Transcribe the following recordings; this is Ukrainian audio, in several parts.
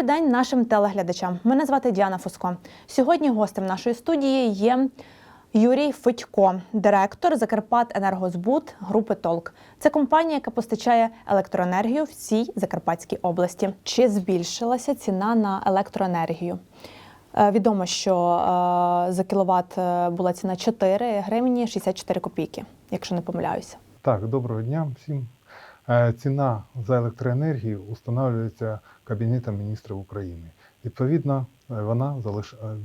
Добрий день нашим телеглядачам. Мене звати Діана Фуско. Сьогодні гостем нашої студії є Юрій Федько, директор Закарпат Енергозбут групи Толк. Це компанія, яка постачає електроенергію в цій Закарпатській області. Чи збільшилася ціна на електроенергію? Е, Відомо, що е, за кіловат е, була ціна 4 гривні 64 копійки, якщо не помиляюся. Так, доброго дня всім. Е, Ціна за електроенергію установлюється Кабінетом міністрів України. Відповідно, е, вона залиш... е,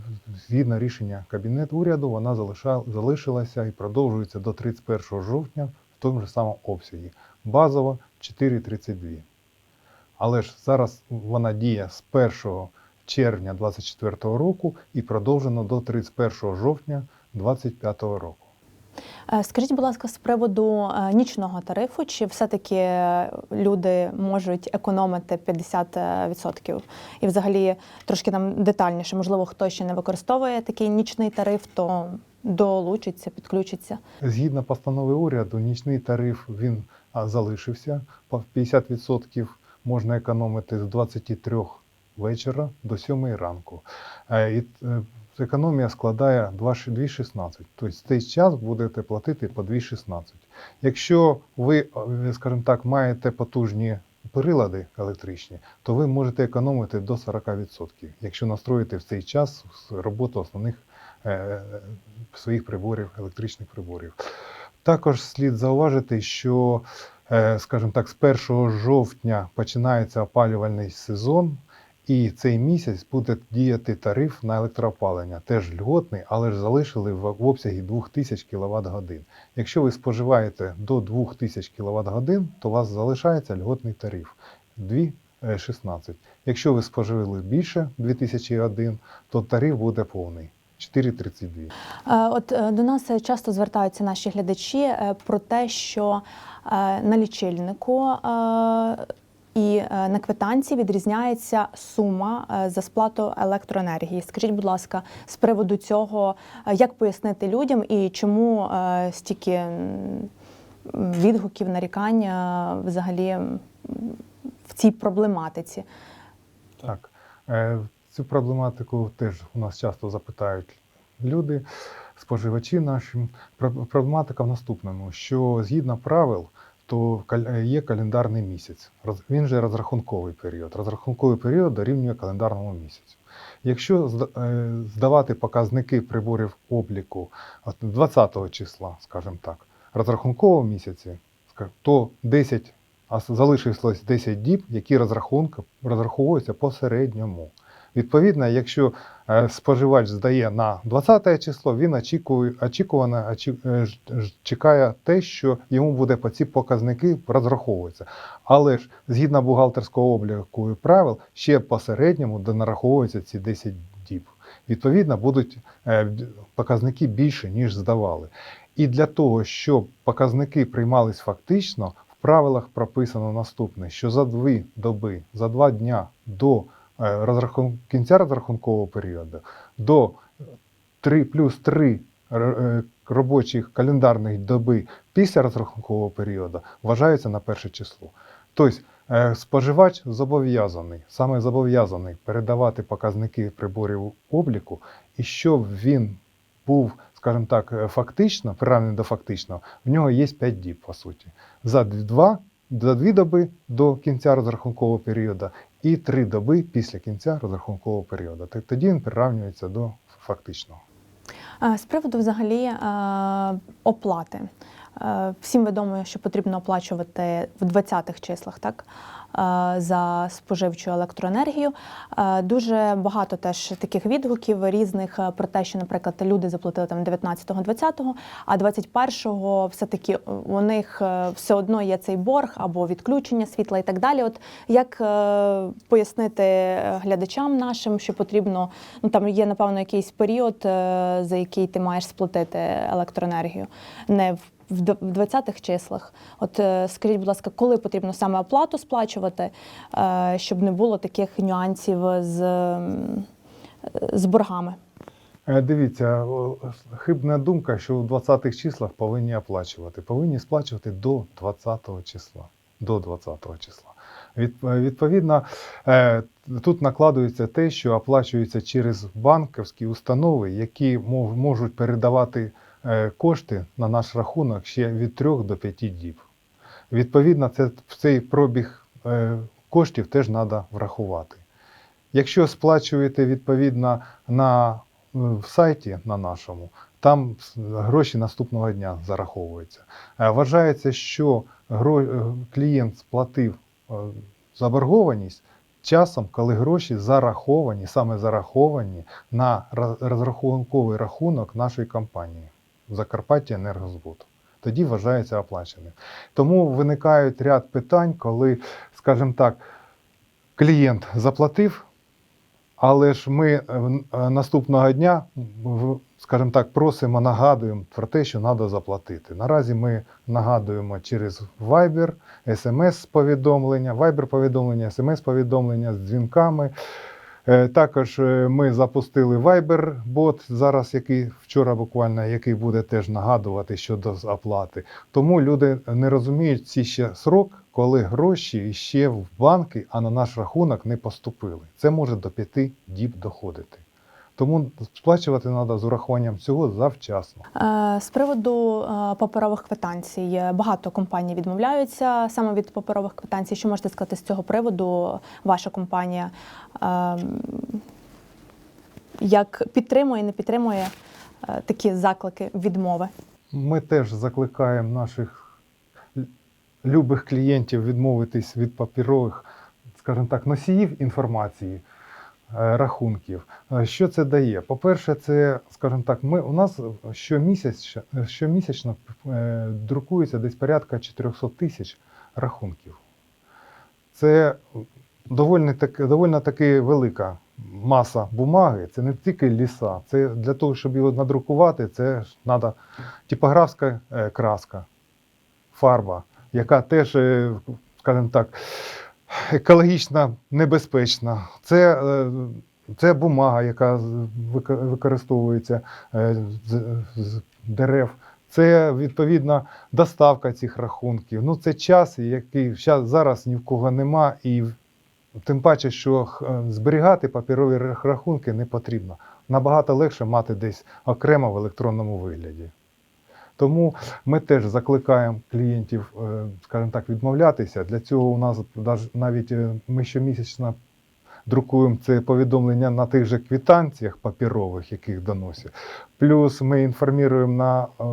згідно рішення Кабінету уряду, вона залиша... залишилася і продовжується до 31 жовтня в тому ж самому обсязі. Базово 4,32. Але ж зараз вона діє з 1 червня 2024 року і продовжена до 31 жовтня 2025 року. Е, Скажіть, будь ласка, з приводу е, нічного тарифу, чи все-таки е, люди можуть економити 50%? І взагалі трошки нам детальніше, можливо, хто ще не використовує такий нічний тариф, то долучиться, підключиться. Згідно постанови уряду, нічний тариф він залишився. По 50% можна економити з 23 вечора до 7 ранку. Е, е, економія складає 2 ши- 2,16. Тобто цей час будете платити по 2,16. Якщо ви, е, скажімо так, маєте потужні прилади електричні, то ви можете економити до 40%, якщо настроїте в цей час роботу основних е, своїх приборів, електричних приборів. Також слід зауважити, що, е, скажімо так, з 1 жовтня починається опалювальний сезон, і цей місяць буде діяти тариф на електроопалення. Теж льготний, але ж залишили в обсягі 2000 кВт годин. Якщо ви споживаєте до 2000 кВт годин, то у вас залишається льготний тариф 2,16. Якщо ви споживили більше 2000 годин, то тариф буде повний 4,32. Е, От е, до нас е, часто звертаються наші глядачі е, про те, що е, на лічильнику е, і е, на квитанції відрізняється сума е, за сплату електроенергії. Скажіть, будь ласка, з приводу цього, е, як пояснити людям і чому стільки відгуків, нарікань взагалі в цій проблематиці? Так, цю проблематику теж у нас часто запитають люди, споживачі наші. Про- Проблематика в наступному, що згідно правил, то е, є календарний місяць. Він же розрахунковий період. Розрахунковий період дорівнює календарному місяцю. Якщо е, здавати показники приборів обліку от 20 числа, скажімо так, розрахункового місяці, то 10 а залишилось 10 діб, які розраховуються по середньому. Відповідно, якщо е, споживач здає на 20 число, він очікує, очікувано очі- е, чекає те, що йому буде по ці показники розраховуватися. Але ж згідно бухгалтерського обліку і правил, ще по середньому донараховуються ці 10 діб. Відповідно, будуть е, показники більше, ніж здавали. І для того, щоб показники приймались фактично, в правилах прописано наступне: що за дві доби, за два дня до розрахун... кінця розрахункового періоду, до 3 плюс 3 робочих календарних доби після розрахункового періоду вважаються на перше число. Тобто е, споживач зобов'язаний, саме зобов'язаний передавати показники приборів обліку, і щоб він був, скажімо так, е, фактично, приравнений до фактичного, в нього є 5 діб, по суті. За 2, за 2 доби до кінця розрахункового періоду і 3 доби після кінця розрахункового періоду. Тоді він приравнюється до фактичного. З приводу взагалі оплати. Всім відомо, що потрібно оплачувати в 20-х числах, так? Е, За споживчу електроенергію. Е, Дуже багато теж таких відгуків різних е, про те, що, наприклад, люди заплатили там 19-го, 20-го, а 21-го все-таки у них все одно є цей борг або відключення світла і так далі. От як пояснити глядачам нашим, що потрібно, ну там є, напевно, якийсь період, за який ти маєш сплатити електроенергію, не в в 20-х числах. От е, скажіть, будь ласка, коли потрібно саме оплату сплачувати, е, щоб не було таких нюансів з, з боргами? Е, Дивіться, хибна думка, що в 20-х числах повинні оплачувати. Повинні сплачувати до 20-го числа. До 20-го числа. Від- Відповідно, тут накладується те, що оплачується через банківські установи, які можуть передавати кошти на наш рахунок ще від 3 до 5 діб. Відповідно, це, цей пробіг е, коштів теж треба врахувати. Якщо сплачуєте відповідно на е, в сайті на нашому, там гроші наступного дня зараховуються. Е, Вважається, що е, клієнт сплатив е, заборгованість часом, коли гроші зараховані, саме зараховані на розрахунковий рахунок нашої компанії Закарпаття Енергозбут. Тоді вважається оплаченим. Тому виникають ряд питань, коли, скажімо так, клієнт заплатив, але ж ми е, е, наступного дня, скажімо так, просимо, нагадуємо про те, що треба заплатити. Наразі ми нагадуємо через Viber, смс-повідомлення, Viber-повідомлення, смс-повідомлення з дзвінками. Е, Також е, ми запустили Viber-бот, зараз який вчора буквально, який буде теж нагадувати щодо оплати. Тому люди не розуміють ці ще срок, коли гроші ще в банки, а на наш рахунок не поступили. Це може до п'яти діб доходити. Тому сплачувати треба з урахуванням цього завчасно. Е, З приводу е, паперових квитанцій багато компаній відмовляються саме від паперових квитанцій. Що можете сказати з цього приводу? Ваша компанія е, як підтримує, не підтримує такі заклики відмови? Ми теж закликаємо наших любих клієнтів відмовитись від паперових, скажімо так, носіїв інформації, рахунків. Е, Що це дає? По-перше, це, скажімо так, ми, у нас щомісяць, щомісячно е, друкується десь порядка 400 тисяч рахунків. Це доволі, так, доволі таки велика маса бумаги. Це не тільки ліса. Це для того, щоб його надрукувати, це треба типографська е, краска, фарба, яка теж, е, скажімо так, екологічно небезпечна. Це, е, це бумага, яка використовується е, з, дерев. Це відповідна доставка цих рахунків. Ну, це час, який зараз ні в кого нема, і тим паче, що зберігати паперові рахунки не потрібно. Набагато легше мати десь окремо в електронному вигляді. Тому ми теж закликаємо клієнтів, е, скажімо так, відмовлятися. Для цього у нас навіть е, ми щомісячно друкуємо це повідомлення на тих же квитанціях паперових, яких доносять. Плюс ми інформуємо на е,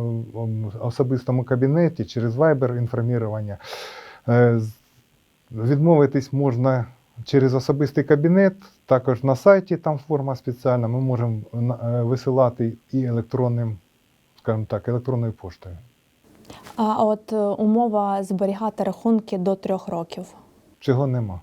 особистому кабінеті через Viber інформування. Відмовитись можна через особистий кабінет, також на сайті там форма спеціальна. Ми можемо висилати і електронним, скажімо так, електронною поштою. А от е, умова зберігати рахунки до трьох років. Чого нема.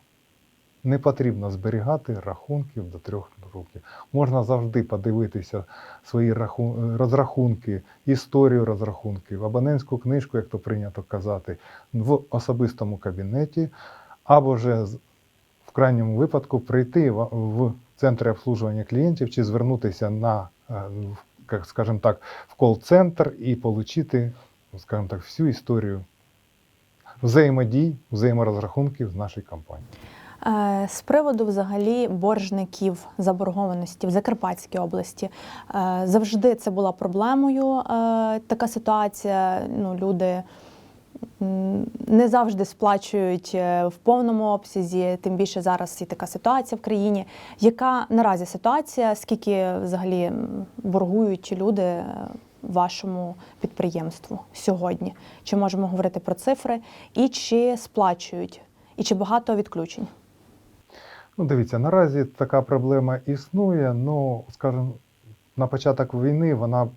Не потрібно зберігати рахунків до трьох років. Можна завжди подивитися свої раху- розрахунки, історію розрахунків, абонентську книжку, як то прийнято казати, в особистому кабінеті, або ж в крайньому випадку прийти в, в центр обслуговування клієнтів чи звернутися на, е, скажімо так, в кол-центр і отримати, скажімо так, всю історію взаємодій, взаєморозрахунків з нашої компанії. Е, З приводу взагалі боржників заборгованості в Закарпатській області е, завжди це була проблемою. е, Така ситуація. Ну, люди не завжди сплачують е, в повному обсязі, тим більше зараз є така ситуація в країні. Яка наразі ситуація? Скільки взагалі боргують люди е, вашому підприємству сьогодні? Чи можемо говорити про цифри? І чи сплачують? І чи багато відключень? Ну, дивіться, наразі така проблема існує, ну, скажімо, на початок війни вона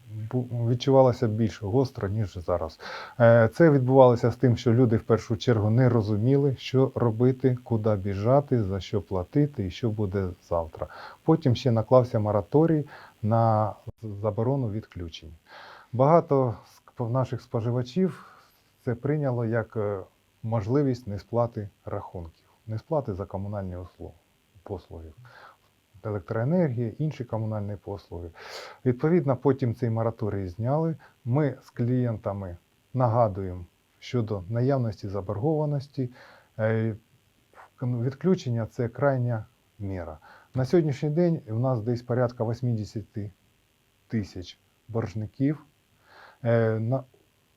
відчувалася більш гостро, ніж зараз. Е, Це відбувалося з тим, що люди в першу чергу не розуміли, що робити, куди біжати, за що платити і що буде завтра. Потім ще наклався мораторій на заборону відключень. Багато наших споживачів це прийняло як е, можливість несплати рахунків, несплати за комунальні послуги, електроенергія, інші комунальні послуги. Відповідно, потім цей мораторій зняли. Ми з клієнтами нагадуємо щодо наявності заборгованості. Е, відключення це крайня міра. На сьогоднішній день у нас десь порядка 80 тисяч боржників. Е, На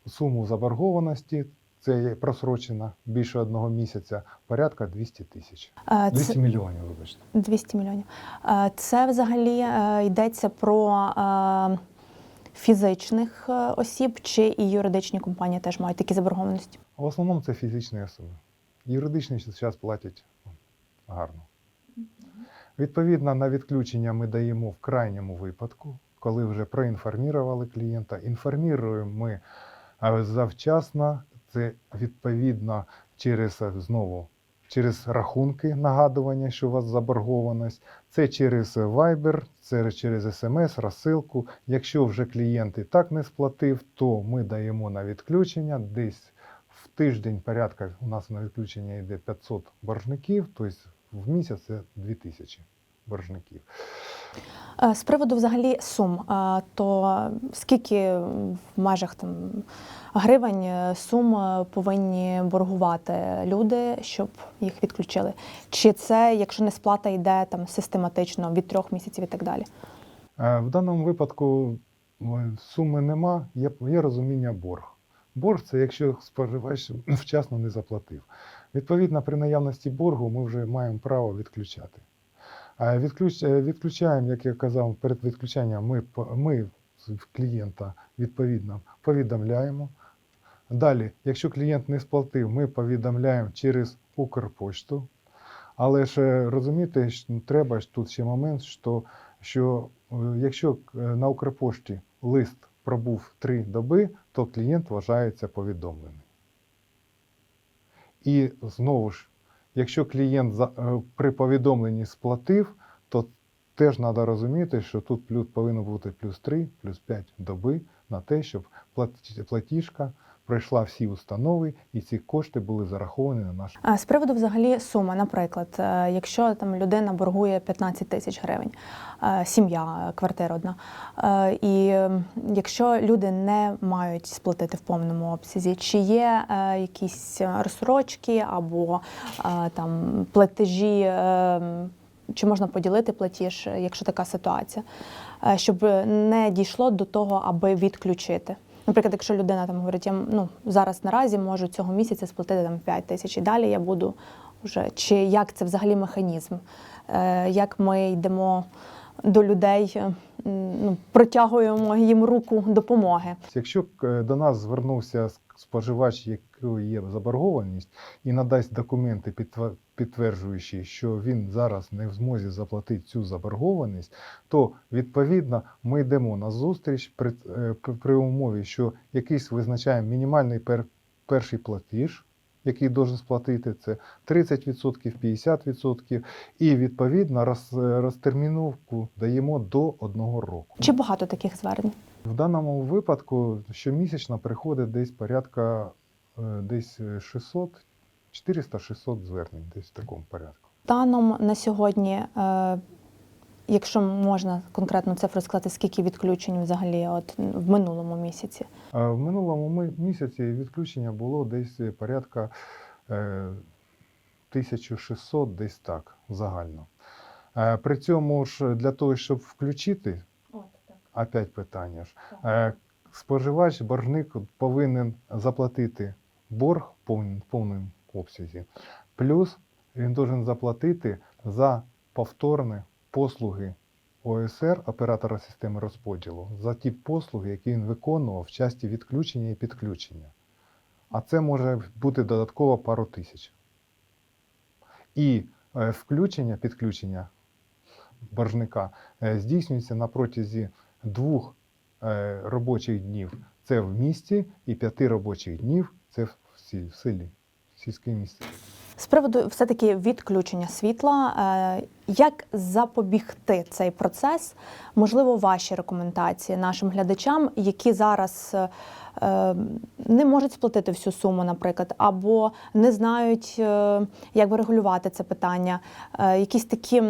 суму заборгованості це є просрочена більше одного місяця, порядка 200 тисяч. Е, 200 Це мільйонів, вибачте. 200 мільйонів. Це взагалі е, йдеться про е, фізичних е, осіб, чи і юридичні компанії теж мають такі заборгованості? В основному це фізичні особи. Юридичні зараз платять гарно. Відповідно, на відключення ми даємо в крайньому випадку, коли вже проінформували клієнта. Інформуємо ми завчасно, це відповідно через знову. Через рахунки нагадування, що у вас заборгованість, це через Viber, це через смс, розсилку. Якщо вже клієнт і так не сплатив, то ми даємо на відключення десь в тиждень порядка у нас на відключення йде 500 боржників, тобто в місяць це 2000 боржників. Е, З приводу взагалі сум, е, то скільки в межах там гривень е, сум повинні боргувати люди, щоб їх відключили? Чи це, якщо не сплата йде там систематично від трьох місяців і так далі? В даному випадку суми нема, є, є розуміння борг. Борг це якщо споживач вчасно не заплатив. Відповідно, при наявності боргу ми вже маємо право відключати. Е, відключаємо, як я казав, перед відключенням ми, ми клієнта відповідно повідомляємо. Далі, якщо клієнт не сплатив, ми повідомляємо через Укрпошту. Але ж е, розумієте, що треба ж тут ще момент, що, що е, якщо на Укрпошті лист пробув три доби, то клієнт вважається повідомлений. І знову ж, якщо клієнт за- е, при повідомленні сплатив, то теж треба розуміти, що тут повинно бути плюс 3, плюс 5 доби на те, щоб плат- платіжка пройшла всі установи і ці кошти були зараховані на наш А З приводу взагалі суми, наприклад, е, якщо там людина боргує 15 тисяч гривень, е, сім'я, квартира одна, е, і якщо люди не мають сплатити в повному обсязі, чи є якісь розсрочки або там платежі, чи можна поділити платіж, якщо така ситуація, щоб не дійшло до того, аби відключити? Наприклад, якщо людина там говорить, я ну зараз наразі можу цього місяця сплатити там 5 тисяч, і далі я буду вже чи як це взагалі механізм? Е, як ми йдемо до людей, е, ну, протягуємо їм руку допомоги? Якщо е, до нас звернувся споживач, є заборгованість, і надасть документи, підтверджуючи, що він зараз не в змозі заплатити цю заборгованість, то відповідно ми йдемо на зустріч при, е, при, умові, що якийсь визначаємо мінімальний пер, перший платіж. Який должен сплатити, це 30%, 50%, і відповідно роз, розтерміновку даємо до одного року. Чи багато таких звернень? В даному випадку щомісячно приходить десь порядка десь 600, 400-600 звернень, десь в такому порядку. Станом на сьогодні, е, якщо можна конкретну цифру сказати, скільки відключень взагалі от в минулому місяці? В минулому місяці відключення було десь порядка е, 1600, десь так, загально. Е, При цьому ж для того, щоб включити, опять питання ж, е, споживач, боржник повинен заплатити борг в повному, обсязі. Плюс він должен заплатити за повторні послуги ОСР, оператора системи розподілу, за ті послуги, які він виконував в часті відключення і підключення. А це може бути додатково пару тисяч. І е, включення, підключення боржника е, здійснюється на протязі двох е, робочих днів це в місті, і п'яти робочих днів це в сі- в селі, в сільській місті. З приводу все-таки відключення світла, е, як запобігти цей процес? Можливо, ваші рекомендації нашим глядачам, які зараз е, е, не можуть сплатити всю суму, наприклад, або не знають, як врегулювати це питання, якісь такі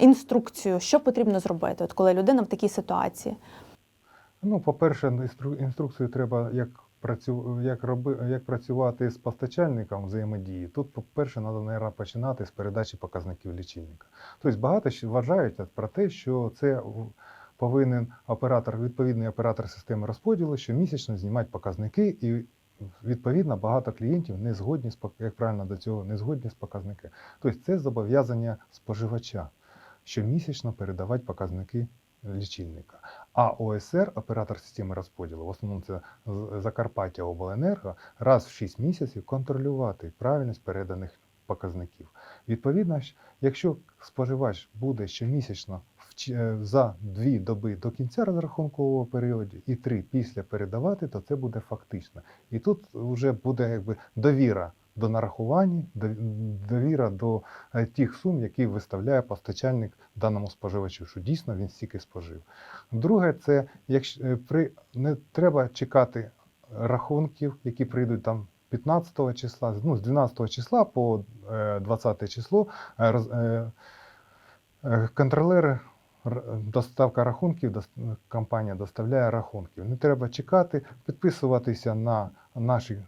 інструкцію, що потрібно зробити, от коли людина в такій ситуації. Ну, по-перше, інстру- інструкцію треба, як як, роби, як працювати з постачальником взаємодії, тут, по-перше, треба, мабуть, починати з передачі показників лічильника. Тобто багато вважають про те, що це повинен оператор, відповідний оператор системи розподілу, щомісячно знімати показники, і відповідно багато клієнтів не згодні з як правильно до цього не згодні з показники. Тобто це зобов'язання споживача щомісячно передавати показники лічильника. А ОСР, оператор системи розподілу, в основному це Закарпаття Обленерго, раз в 6 місяців контролювати правильність переданих показників. Відповідно, якщо споживач буде щомісячно е, за дві доби до кінця розрахункового періоду і три після передавати, то це буде фактично. І тут вже буде якби довіра до нарахування, дов- довіра до е, тих сум, які виставляє постачальник даному споживачу, що дійсно він стільки спожив. Друге, це якщо е, при не треба чекати рахунків, які прийдуть там 15 числа, ну, з 12 числа по е, 20 число е, е, контролери. Доставка рахунків, компанія доставляє рахунків. Не треба чекати, підписуватися на наші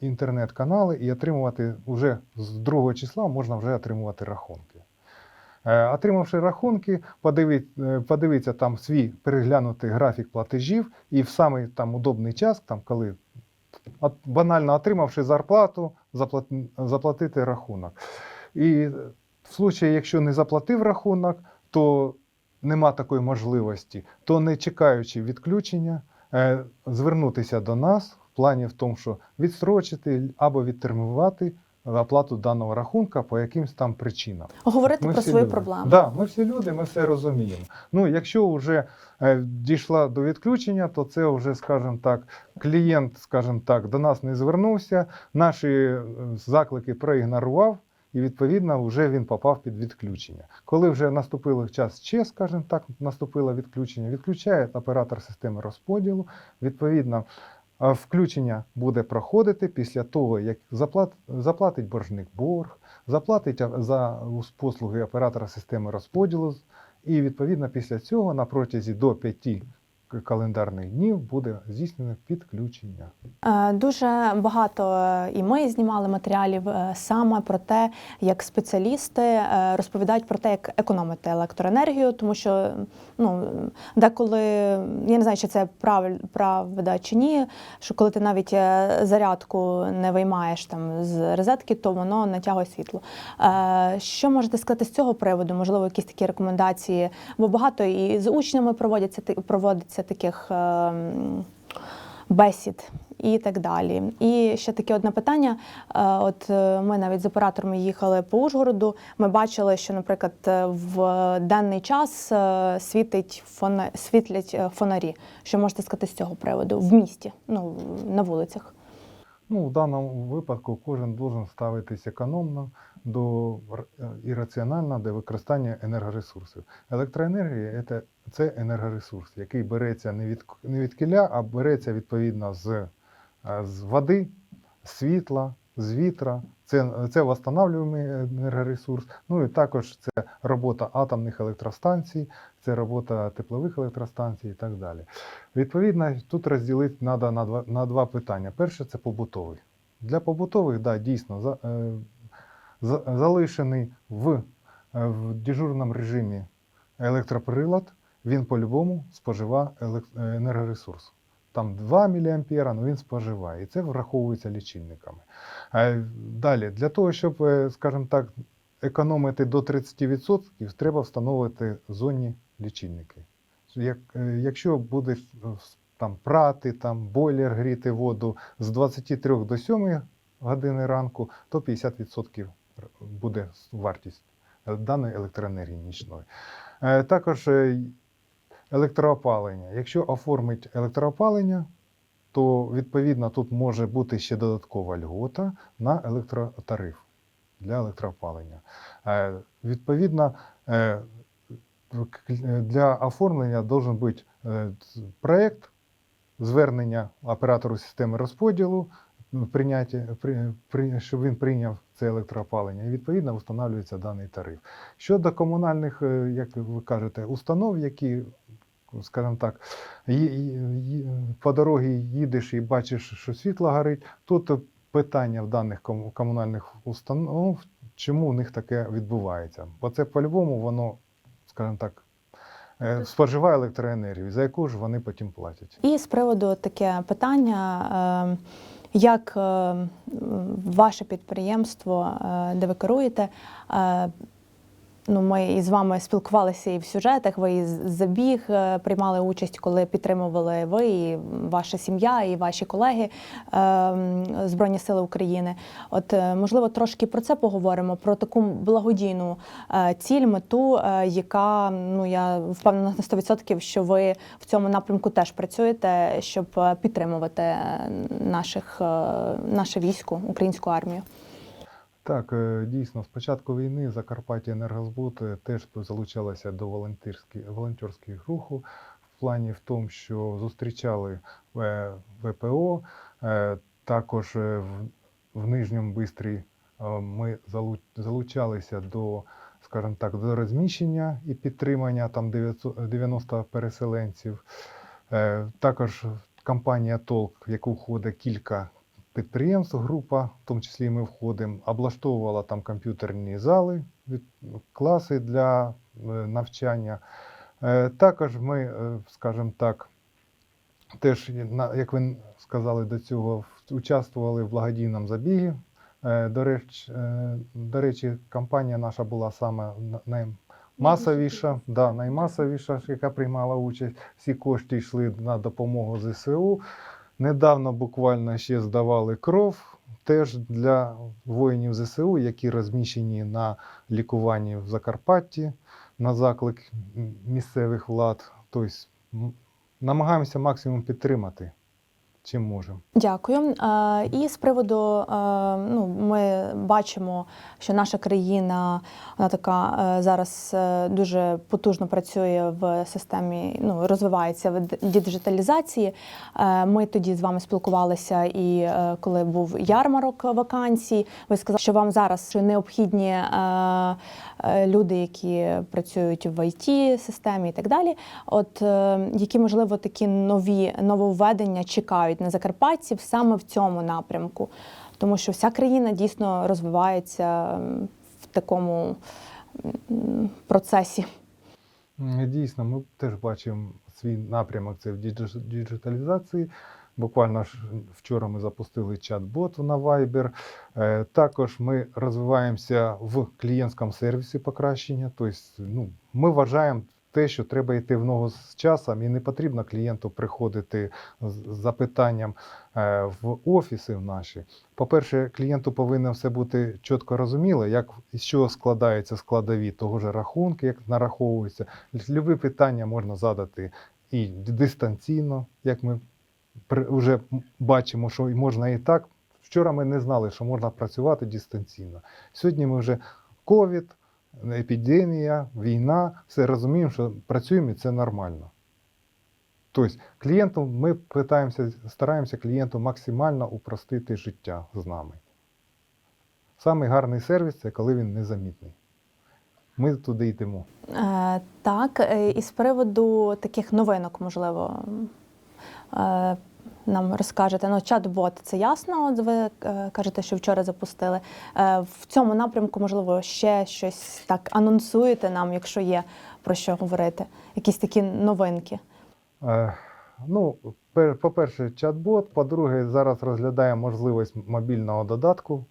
інтернет-канали і отримувати вже з 2 числа можна вже отримувати рахунки. Е, Отримавши рахунки, е, подивіться там свій переглянутий графік платежів, і в самий там удобний час, там коли банально отримавши зарплату, заплати, заплатити рахунок. І в случаї, якщо не заплатив рахунок, то нема такої можливості, то не чекаючи відключення, е, звернутися до нас плані в тому, що відстрочити або відтермінувати оплату даного рахунка по якимсь там причинам. Говорити Ми про свої люди. проблеми. Да, ми всі люди, ми все розуміємо. Ну, якщо вже е, дійшла до відключення, то це вже, скажімо так, клієнт, скажімо так, до нас не звернувся, наші е, заклики проігнорував, і відповідно вже він попав під відключення. Коли вже наступив час ще, скажімо так, наступило відключення, відключає оператор системи розподілу. Відповідно, включення буде проходити після того, як заплатить боржник борг, заплатить за послуги оператора системи розподілу, і відповідно після цього на протязі до 5 к- календарних днів буде здійснено підключення. Е, Дуже багато е, і ми знімали матеріалів е, саме про те, як спеціалісти розповідають про те, як економити електроенергію, тому що ну деколи я не знаю, чи це прав- правда чи ні. Що коли ти навіть зарядку не виймаєш там з розетки, то воно натягує світло. Що можете сказати з цього приводу? Можливо, якісь такі рекомендації? Бо багато і з учнями проводяться ти- проводиться таких. е, бесід і так далі. І ще таке одне питання. Е, От е, ми навіть з операторами їхали по Ужгороду. Ми бачили, що, наприклад, в денний час світить фона... світлять фонарі. Що можете сказати з цього приводу в місті, ну на вулицях? Ну, в даному випадку кожен должен ставитись економно до е, і раціонально до використання енергоресурсів. Електроенергія це, це енергоресурс, який береться не від, не від кіля, а береться відповідно з, е, з води, світла, з вітра. Це, це восстанавлюємий енергоресурс. Ну і також це робота атомних електростанцій, це робота теплових електростанцій і так далі. Відповідно, тут розділити треба на два, на два питання. Перше це побутовий. Для побутових, да, дійсно, е, за, залишений в, е, в дежурному режимі електроприлад, він по-любому споживає е, енергоресурс. Там 2 мА, але він споживає, і це враховується лічильниками. Далі, для того, щоб, е, скажімо так, економити до 30%, треба встановити зонні лічильники. Як, якщо буде там прати, там бойлер гріти воду з 23 до 7 години ранку, то 50% буде вартість даної електроенергії нічної. Е, Також е, електроопалення. Якщо оформить електроопалення, то відповідно тут може бути ще додаткова льгота на електротариф для електроопалення. Е, Відповідно, для оформлення должен бути проект, звернення оператору системи розподілу, прийняття, при, при, щоб він прийняв це електроопалення, і відповідно встановлюється даний тариф. Щодо комунальних, е, як ви кажете, установ, які скажімо так, по дорозі їдеш і бачиш, що світло горить. Тут питання в даних комунальних установ, чому у них таке відбувається. Бо це по-любому воно, скажімо так, е, споживає електроенергію, за яку ж вони потім платять. І з приводу таке питання, е, як е, ваше підприємство, е, де ви керуєте, е, Ну, ми із вами спілкувалися і в сюжетах. Ви із забіг е, приймали участь, коли підтримували ви, і ваша сім'я, і ваші колеги е, Збройні Сили України. От е, можливо, трошки про це поговоримо, про таку благодійну е, ціль, мету, яка ну я впевнена на 100%, що ви в цьому напрямку теж працюєте, щоб підтримувати наших наше військо, українську армію. Так, е, дійсно, з початку війни Закарпаття Енергозбут теж залучалася до волонтерських руху в плані в тому, що зустрічали е, ВПО. е, Також в, Нижньому Бистрі ми залучалися до, скажімо так, до розміщення і підтримання там 900 90 переселенців. Також компанія Толк, в яку входить кілька підприємств, група, в тому числі ми входимо, облаштовувала там комп'ютерні зали, від- класи для е, навчання. Е, Також ми, е, скажімо так, теж, на- як ви сказали до цього, участвували в благодійному забігі. До речі, до речі, компанія наша була саме на- наймасовіша, да, наймасовіша, яка приймала участь. Всі кошти йшли на допомогу ЗСУ. Недавно буквально ще здавали кров теж для воїнів ЗСУ, які розміщені на лікуванні в Закарпатті на заклик місцевих влад. Тобто намагаємося максимум підтримати, чим можемо. Дякую. І з приводу, ну, ми бачимо, що наша країна вона така е, зараз е, дуже потужно працює в системі, ну розвивається в діджиталізації. Е, Ми тоді з вами спілкувалися, і коли був ярмарок вакансій, ви сказали, що вам зараз необхідні люди, які працюють в it системі і так далі. От які можливо такі нові нововведення чекають на закарпатців саме в цьому напрямку, тому що вся країна дійсно розвивається в такому процесі. Дійсно, ми теж бачимо свій напрямок це в діджиталізації. Буквально вчора ми запустили чат-бот на Viber. Е, Також ми розвиваємося в клієнтському сервісі покращення. Тобто, ну, ми вважаємо те, що треба йти в ногу з часом, і не потрібно клієнту приходити з запитанням е, в офіси в наші. По-перше, клієнту повинно все бути чітко розуміло, як з чого складаються складові того ж рахунки, як нараховуються. Любі питання можна задати і дистанційно, як ми вже бачимо, що можна і так. Вчора ми не знали, що можна працювати дистанційно. Сьогодні ми вже ковід, епідемія, війна, все розуміємо, що працюємо і це нормально. Тобто клієнту ми питаємося, стараємося клієнту максимально упростити життя з нами. Самий гарний сервіс це коли він незамітний. Ми туди йдемо. Е, Так, е, і з приводу таких новинок, можливо, е, нам розкажете. Ну, чат-бот це ясно. От ви е, кажете, що вчора запустили. Е, В цьому напрямку, можливо, ще щось так анонсуєте нам, якщо є про що говорити, якісь такі новинки. Е, Ну, пер- по-перше, чат-бот. По-друге, зараз розглядаємо можливість мобільного додатку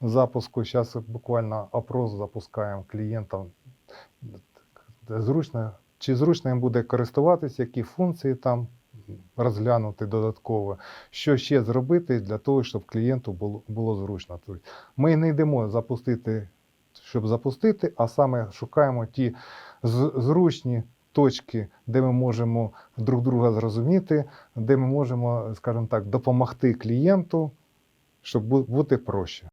запуску. Зараз буквально опрос запускаємо клієнтам. Зручно, чи зручно їм буде користуватися, які функції там розглянути додатково, що ще зробити для того, щоб клієнту було, було зручно. Тобто Ми не йдемо запустити, щоб запустити, а саме шукаємо ті зручні точки, де ми можемо друг друга зрозуміти, де ми можемо, скажімо так, допомогти клієнту, щоб бути проще.